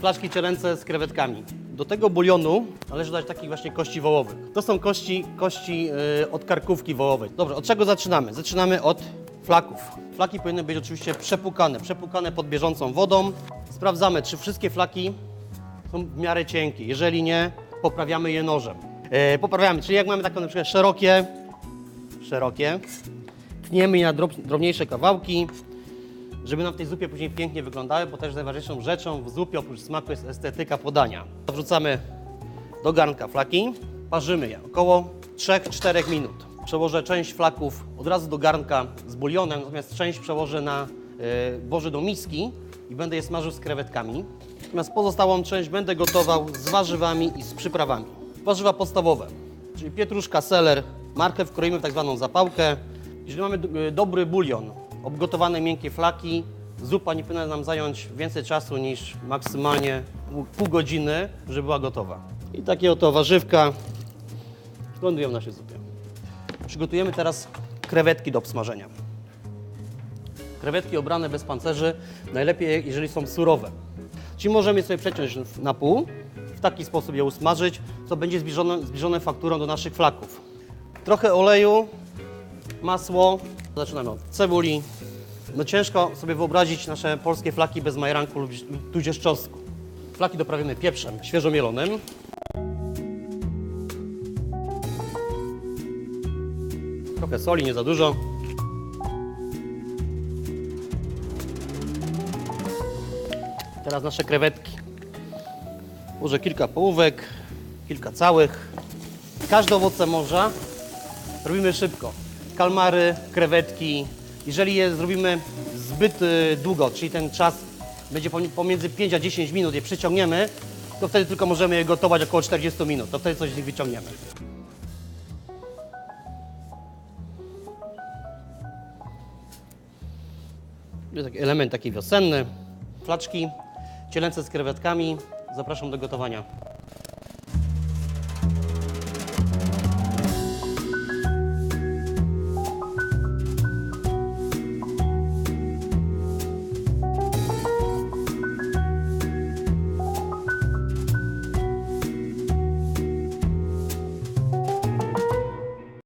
flaszki cielęce z krewetkami. Do tego bulionu należy dać takich właśnie kości wołowych. To są kości, kości yy, od karkówki wołowej. Dobrze, od czego zaczynamy? Zaczynamy od flaków. Flaki powinny być oczywiście przepukane, przepukane pod bieżącą wodą. Sprawdzamy, czy wszystkie flaki są w miarę cienkie. Jeżeli nie, poprawiamy je nożem. E, poprawiamy, czyli jak mamy takie na przykład szerokie, szerokie, tniemy je na drob, drobniejsze kawałki, żeby nam w tej zupie później pięknie wyglądały, bo też najważniejszą rzeczą w zupie oprócz smaku jest estetyka podania. Wrzucamy do garnka flaki, parzymy je około 3-4 minut. Przełożę część flaków od razu do garnka z bulionem, natomiast część przełożę na, włożę do miski i będę je smażył z krewetkami. Natomiast pozostałą część będę gotował z warzywami i z przyprawami. Warzywa podstawowe, czyli pietruszka, seler, marchew kroimy w tak zwaną zapałkę. Jeżeli mamy e, dobry bulion, obgotowane miękkie flaki, zupa nie powinna nam zająć więcej czasu niż maksymalnie pół- godziny, żeby była gotowa. I takie oto warzywka lądują w naszej zupie. Przygotujemy teraz krewetki do obsmażenia. Krewetki obrane bez pancerzy, najlepiej jeżeli są surowe. Czyli możemy sobie przeciąć na pół, w taki sposób je usmażyć, co będzie zbliżone, zbliżone fakturą do naszych flaków. Trochę oleju, masło. Zaczynamy od cebuli. No ciężko sobie wyobrazić nasze polskie flaki bez majeranku lub tudzież czosnku. Flaki doprawimy pieprzem świeżo mielonym. Trochę soli, nie za dużo. Teraz nasze krewetki. Może kilka połówek, kilka całych. Każde owoce morza robimy szybko. Kalmary, krewetki. Jeżeli je zrobimy zbyt y, długo, czyli ten czas będzie pomi- pomiędzy 5 a 10 minut, je przyciągniemy, to wtedy tylko możemy je gotować około 40 minut. To wtedy coś z nich wyciągniemy. Jest taki element taki wiosenny. Flaczki cielęce z krewetkami. Zapraszam do gotowania.